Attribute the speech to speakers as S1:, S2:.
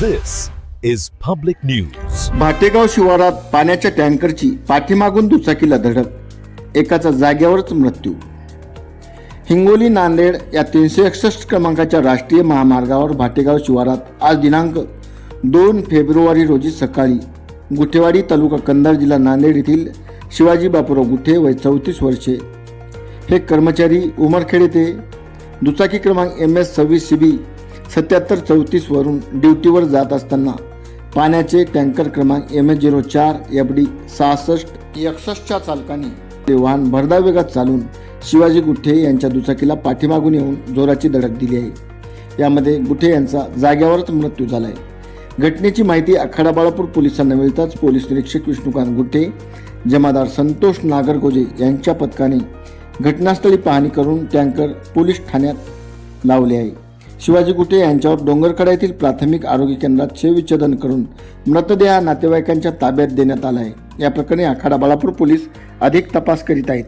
S1: This is public news.
S2: Bhategaon शिवारात पाण्याच्या टँकरची पाठीमागून दुचाकीला धडक. एकाचा जागेवरच मृत्यू. हिंगोली नांदेड या तीनशे एकसष्ट क्रमांकाच्या राष्ट्रीय महामार्गावर भाटेगाव शिवारात आज दिनांक दोन फेब्रुवारी रोजी सकाळी गुठेवाडी तालुका कंधार जिल्हा नांदेड येथील शिवाजी बापूराव गुठे वय चौतीस वर्षे. हे कर्मचारी उमरखेड येथे दुचाकी क्रमांक एम एस सव्वीस सी बी सत्याहत्तर चौतीसवरून ड्युटीवर जात असताना पाण्याचे टँकर क्रमांक एम एच झिरो चार एफ डी सहासष्ट एकसष्टच्या चालकाने ते वाहन भरधाव वेगात चालून शिवाजी गुठे यांच्या दुचाकीला पाठीमागून येऊन जोराची धडक दिली आहे. यामध्ये गुठे यांचा जाग्यावरच मृत्यू झाला आहे घटनेची माहिती आखाडा बाळापूर पोलिसांना मिळताच पोलीस निरीक्षक विष्णुकांत गुट्टे जमादार संतोष नागरगोजे यांच्या पथकाने घटनास्थळी पाहणी करून टँकर पोलीस ठाण्यात लावले आहे. शिवाजी गुटे यांच्यावर डोंगरकडा येथील प्राथमिक आरोग्य केंद्रात शवविच्छेदन करून मृतदेह नातेवाईकांच्या ताब्यात देण्यात आला आहे. या प्रकरणी आखाडा बाळापूर पोलीस अधिक तपास करीत आहेत.